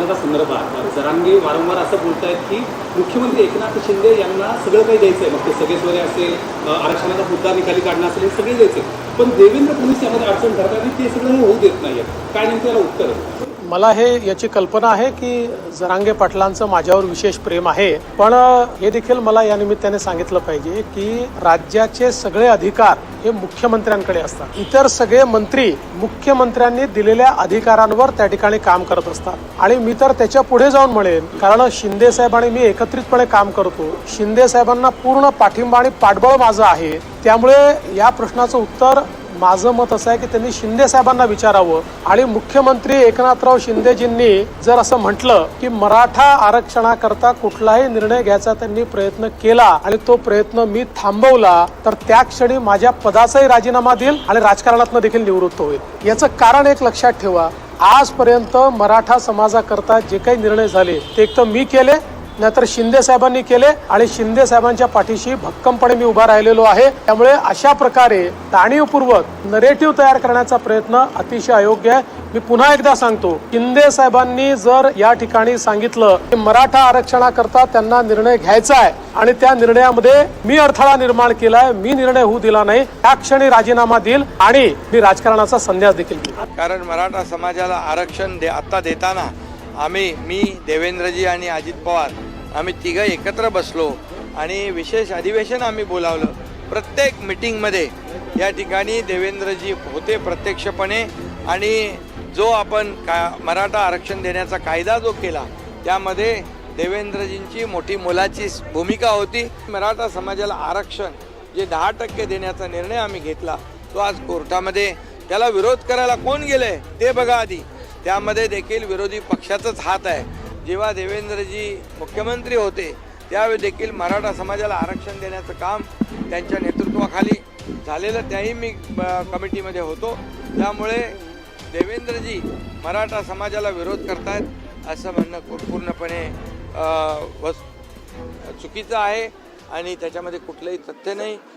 आरक्षणाच्या संदर्भात जरांगे वारंवार असं बोलतायत की मुख्यमंत्री एकनाथ शिंदे यांना सगळं काही द्यायचं आहे मग ते सगळेश्वरी असेल आरक्षणाचा मुद्दा निकाली काढणं असेल हे सगळे द्यायचे पण देवेंद्र फडणवीस यामध्ये अडचण करतात आणि ते सगळं होऊ देत नाहीये काय नेमकं याला उत्तर आहे? मला हे याची कल्पना आहे की जरांगे पाटलांचं माझ्यावर विशेष प्रेम आहे. पण हे देखील मला या निमित्ताने सांगितलं पाहिजे की राज्याचे सगळे अधिकार हे मुख्यमंत्र्यांकडे असतात. इतर सगळे मंत्री मुख्यमंत्र्यांनी दिलेल्या अधिकारांवर त्या ठिकाणी काम करत असतात. आणि मी तर त्याच्या पुढे जाऊन म्हणेन कारण शिंदे साहेब आणि मी एकत्रितपणे काम करतो. शिंदे साहेबांना पूर्ण पाठिंबा आणि पाठबळ माझं आहे. त्यामुळे या प्रश्नाचं उत्तर माझं मत असं आहे की त्यांनी शिंदे साहेबांना विचारावं. आणि मुख्यमंत्री एकनाथराव शिंदेजींनी जर असं म्हटलं की मराठा आरक्षणाकरता कुठलाही निर्णय घ्यायचा त्यांनी प्रयत्न केला आणि तो प्रयत्न मी थांबवला तर त्या क्षणी माझ्या पदाचाही राजीनामा देईल आणि राजकारणात देखील निवृत्त होईल. याचं कारण एक लक्षात ठेवा. आजपर्यंत मराठा समाजाकरता जे काही निर्णय झाले ते एक तर मी केले नाहीतर शिंदे साहेबांनी केले आणि शिंदे साहेबांच्या पाठीशी भक्कमपणे मी उभा राहिलेलो आहे. त्यामुळे अशा प्रकारे जाणीवपूर्वक नरेटिव्ह तयार करण्याचा प्रयत्न अतिशय अयोग्य आहे. मी पुन्हा एकदा सांगतो शिंदे साहेबांनी जर या ठिकाणी सांगितलं की मराठा आरक्षणाकरता त्यांना निर्णय घ्यायचा आहे आणि त्या निर्णयामध्ये मी अडथळा निर्माण केलाय मी निर्णय होऊ दिला नाही त्या क्षणी राजीनामा देईल आणि मी राजकारणाचा संन्यास देखील घेईल. कारण मराठा समाजाला आरक्षण दे आत्ता देताना आम्ही मी देवेंद्रजी आणि अजित पवार आम्ही तिघं एकत्र बसलो आणि विशेष अधिवेशन आम्ही बोलावलं. प्रत्येक मिटिंगमध्ये या ठिकाणी देवेंद्रजी होते प्रत्यक्षपणे आणि जो आपण का मराठा आरक्षण देण्याचा कायदा जो केला त्यामध्ये देवेंद्रजींची मोठी मोलाची भूमिका होती. मराठा समाजाला आरक्षण जे दहा टक्के देण्याचा निर्णय आम्ही घेतला तो आज कोर्टामध्ये त्याला विरोध करायला कोण गेले ते बघा आधी. त्यामध्ये देखील विरोधी पक्षाचाच हात आहे. जेव्हा देवेंद्रजी मुख्यमंत्री होते त्यावेळी देखील मराठा समाजाला आरक्षण देण्याचं काम त्यांच्या नेतृत्वाखाली झालेलं त्याही मी ब- कमिटीमध्ये होतो. त्यामुळे देवेंद्रजी मराठा समाजाला विरोध करतायत असं म्हणणं पूर्णपणे वस चुकीचं आहे आणि त्याच्यामध्ये कुठलंही तथ्य नाही.